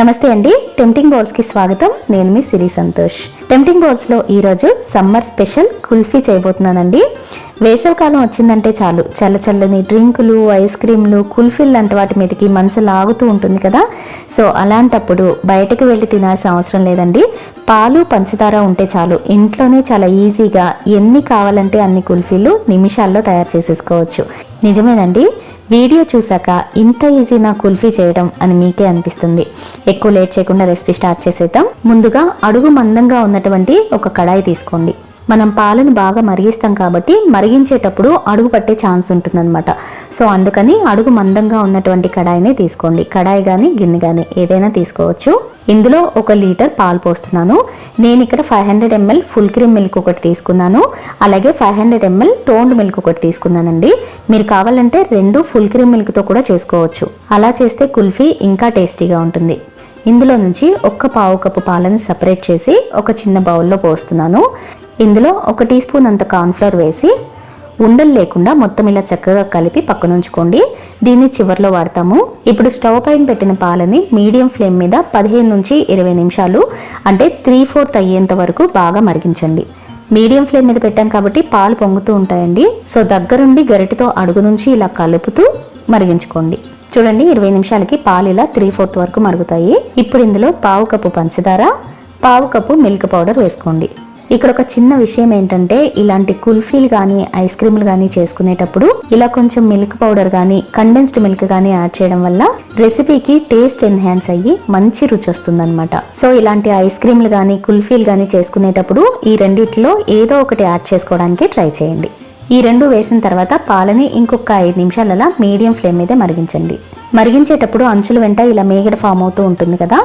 నమస్తే అండి టెంప్టింగ్ బౌల్స్కి స్వాగతం. నేను మీ సిరి సంతోష్. టెంప్టింగ్ బౌల్స్లో ఈరోజు సమ్మర్ స్పెషల్ కుల్ఫీ చేయబోతున్నానండి. వేసవికాలం వచ్చిందంటే చాలు. చల్ల చల్లని డ్రింకులు ఐస్ క్రీమ్లు కుల్ఫీలు లాంటి వాటి మీదకి మనసు లాగుతూ ఉంటుంది కదా. సో అలాంటప్పుడు బయటకు వెళ్ళి తినాల్సిన అవసరం లేదండి. పాలు పంచదార ఉంటే చాలు. ఇంట్లోనే చాలా ఈజీగా ఎన్ని కావాలంటే అన్ని కుల్ఫీలు నిమిషాల్లో తయారు చేసేసుకోవచ్చు. నిజమేనండి. వీడియో చూసాక ఇంత ఈజీ నా కుల్ఫీ చేయడం అని మీకే అనిపిస్తుంది. ఎక్కువ లేట్ చేయకుండా రెసిపీ స్టార్ట్ చేసేద్దాం. ముందుగా అడుగు మందంగా ఉన్న ఉన్నటువంటి ఒక కడాయి తీసుకోండి. మనం పాలను బాగా మరిగిస్తాం కాబట్టి మరిగించేటప్పుడు అడుగు పట్టే ఛాన్స్ ఉంటుందన్నమాట. సో అందుకని అడుగు మందంగా ఉన్నటువంటి కడాయిని తీసుకోండి. కడాయి కానీ గిన్నె కానీ ఏదైనా తీసుకోవచ్చు. ఇందులో ఒక లీటర్ పాలు పోస్తున్నాను. నేను ఇక్కడ five hundred ML full cream milk ఒకటి తీసుకున్నాను. అలాగే five hundred ML toned milk ఒకటి తీసుకున్నానండి. మీరు కావాలంటే రెండు ఫుల్ క్రీమ్ మిల్క్తో కూడా చేసుకోవచ్చు. అలా చేస్తే కుల్ఫీ ఇంకా టేస్టీగా ఉంటుంది. ఇందులో నుంచి ఒక్క పావు కప్పు పాలను సపరేట్ చేసి ఒక చిన్న బౌల్లో పోస్తున్నాను. ఇందులో ఒక టీ స్పూన్ అంత కార్న్ఫ్లవర్ వేసి ఉండలు లేకుండా మొత్తం ఇలా చక్కగా కలిపి పక్కనుంచుకోండి దీన్ని చివర్లో వాడతాము. ఇప్పుడు స్టవ్ పైన పెట్టిన పాలని మీడియం ఫ్లేమ్ మీద పదిహేను నుంచి ఇరవై నిమిషాలు అంటే త్రీ ఫోర్త్ అయ్యేంత వరకు బాగా మరిగించండి. మీడియం ఫ్లేమ్ మీద పెట్టాం కాబట్టి పాలు పొంగుతూ ఉంటాయండి. సో దగ్గరుండి గరిటెతో అడుగు నుంచి ఇలా కలుపుతూ మరిగించుకోండి. చూడండి ఇరవై నిమిషాలకి పాలు ఇలా త్రీ ఫోర్త్ వరకు మరుగుతాయి. ఇప్పుడు ఇందులో పావు కప్పు పంచదార పావు కప్పు మిల్క్ పౌడర్ వేసుకోండి. ఇక్కడ ఒక చిన్న విషయం ఏంటంటే ఇలాంటి కుల్ఫీలు కానీ ఐస్ క్రీములు కానీ చేసుకునేటప్పుడు ఇలా కొంచెం మిల్క్ పౌడర్ కానీ కండెన్స్డ్ మిల్క్ కానీ యాడ్ చేయడం వల్ల రెసిపీకి టేస్ట్ ఎన్హాన్స్ అయ్యి మంచి రుచి వస్తుందన్నమాట. సో ఇలాంటి ఐస్ క్రీములు కానీ కుల్ఫీలు కానీ చేసుకునేటప్పుడు ఈ రెండిట్లో ఏదో ఒకటి యాడ్ చేసుకోవడానికి ట్రై చేయండి. ఈ రెండు వేసిన తర్వాత పాలని ఇంకొక ఐదు నిమిషాలు అలా మీడియం ఫ్లేమ్ మీద మరిగించండి. మరిగించేటప్పుడు అంచుల వెంట ఇలా మేగడ ఫామ్ అవుతూ ఉంటుంది కదా?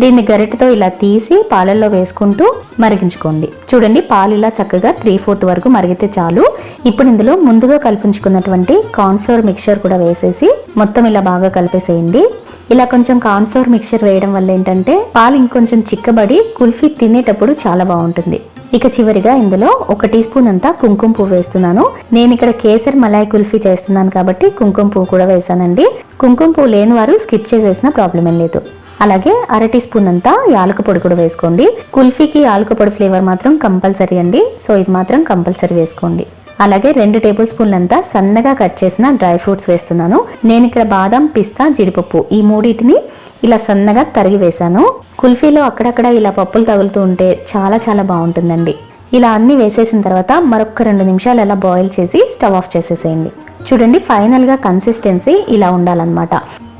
దీన్ని గరిటతో ఇలా తీసి పాలల్లో వేసుకుంటూ మరిగించుకోండి. చూడండి పాలు ఇలా చక్కగా త్రీ ఫోర్త్ వరకు మరిగితే చాలు. ఇప్పుడు ఇందులో ముందుగా కల్పించుకున్నటువంటి కార్న్ఫ్లోర్ మిక్చర్ కూడా వేసేసి మొత్తం ఇలా బాగా కలిపేసేయండి. ఇలా కొంచెం కార్న్ఫ్లోర్ మిక్చర్ వేయడం వల్ల ఏంటంటే పాలు ఇంకొంచెం చిక్కబడి కుల్ఫీ తినేటప్పుడు చాలా బాగుంటుంది. ఇక చివరిగా ఇందులో ఒక టీ స్పూన్ అంతా కుంకుమ పువ్వు వేస్తున్నాను. నేను ఇక్కడ కేసర్ మలాయ్ కుల్ఫీ చేస్తున్నాను కాబట్టి కుంకుమ పువ్వు కూడా వేసానండి కుంకుమ పువ్వు లేని వారు స్కిప్ చేసేసిన ప్రాబ్లం ఏం లేదు. అలాగే అర టీ స్పూన్ అంతా యాలక పొడి కూడా వేసుకోండి. కుల్ఫీకి యాలక పొడి ఫ్లేవర్ మాత్రం కంపల్సరీ అండి. సో ఇది మాత్రం కంపల్సరీ వేసుకోండి. అలాగే రెండు టేబుల్ స్పూన్లంతా సన్నగా కట్ చేసిన డ్రై ఫ్రూట్స్ వేస్తున్నాను. నేను ఇక్కడ బాదం పిస్తా జీడిపప్పు ఈ మూడింటిని ఇలా సన్నగా తరిగి వేశాను. కుల్ఫీలో అక్కడక్కడ ఇలా పప్పులు తగులుతూ ఉంటే చాలా చాలా బాగుంటుందండి. ఇలా అన్ని వేసేసిన తర్వాత మరొక రెండు నిమిషాలు అలా బాయిల్ చేసి స్టవ్ ఆఫ్ చేసేసేయండి. చూడండి ఫైనల్గా కన్సిస్టెన్సీ ఇలా ఉండాలన్నమాట.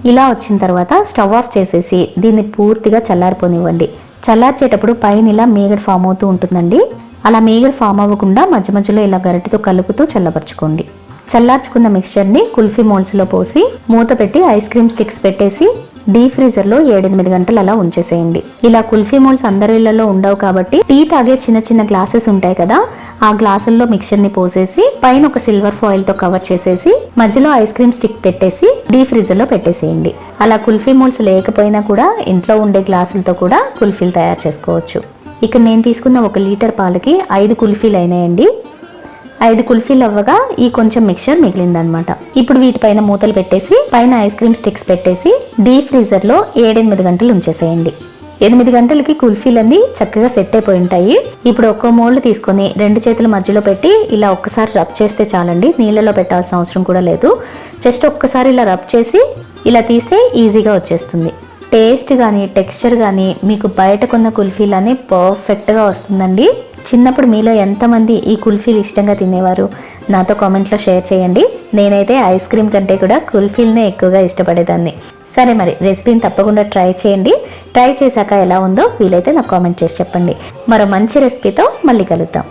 ఇలా వచ్చిన తర్వాత స్టవ్ ఆఫ్ చేసేసి దీన్ని పూర్తిగా చల్లారిపోనివ్వండి. చల్లార్చేటప్పుడు పైన ఇలా మేగడ ఫామ్ అవుతూ ఉంటుందండి. అలా మేగడ ఫామ్ అవ్వకుండా మధ్య మధ్యలో ఇలా గరిటితో కలుపుతూ చల్లబరుచుకోండి. చల్లార్చుకున్న మిక్స్చర్ని కుల్ఫీ మోల్స్లో పోసి మూత పెట్టి ఐస్ క్రీమ్ స్టిక్స్ పెట్టేసి డీప్ ఫ్రీజర్లో ఏడెనిమిది గంటలు అలా ఉంచేసేయండి. ఇలా కుల్ఫీ మోల్స్ అందరి ఇళ్ళలో ఉండవు కాబట్టి టీ తాగే చిన్న చిన్న గ్లాసెస్ ఉంటాయి కదా ఆ గ్లాసుల్లో మిక్చర్ని పోసేసి పైన ఒక సిల్వర్ ఫాయిల్తో కవర్ చేసేసి మధ్యలో ఐస్ క్రీమ్ స్టిక్ పెట్టేసి డీ ఫ్రీజర్లో పెట్టేసేయండి. అలా కుల్ఫీ మోల్స్ లేకపోయినా కూడా ఇంట్లో ఉండే గ్లాసులతో కూడా కుల్ఫీలు తయారు చేసుకోవచ్చు. ఇక్కడ నేను తీసుకున్న ఒక లీటర్ పాలకి ఐదు కుల్ఫీలు అయినాయండి. ఐదు కుల్ఫీలు అవ్వగా ఈ కొంచెం మిక్చర్ మిగిలిందనమాట ఇప్పుడు వీటిపైన మూతలు పెట్టేసి పైన ఐస్ క్రీమ్ స్టిక్స్ పెట్టేసి డీప్ ఫ్రీజర్లో ఏడెనిమిది గంటలు ఉంచేసేయండి. ఎనిమిది గంటలకి కుల్ఫీలన్నీ చక్కగా సెట్ అయిపోయి ఉంటాయి. ఇప్పుడు ఒక్కో మోల్డ్ తీసుకొని రెండు చేతుల మధ్యలో పెట్టి ఇలా ఒక్కసారి రబ్ చేస్తే చాలండి. నీళ్ళలో పెట్టాల్సిన అవసరం కూడా లేదు. జస్ట్ ఒక్కసారి ఇలా రబ్ చేసి ఇలా తీస్తే ఈజీగా వచ్చేస్తుంది. టేస్ట్ కానీ టెక్స్చర్ కానీ మీకు బయట కొన్న అని పర్ఫెక్ట్గా వస్తుందండి. చిన్నప్పుడు మీలో ఎంతమంది ఈ కుల్ఫీలు ఇష్టంగా తినేవారు? నాతో కామెంట్లో షేర్ చేయండి. నేనైతే ఐస్ క్రీమ్ కంటే కూడా కుల్ఫీల్నే ఎక్కువగా ఇష్టపడేదాన్ని. సరే మరి రెసిపీని తప్పకుండా ట్రై చేయండి. ట్రై చేశాక ఎలా ఉందో వీలైతే నాకు కామెంట్ చేసి చెప్పండి. మరో మంచి రెసిపీతో మళ్ళీ కలుద్దాం.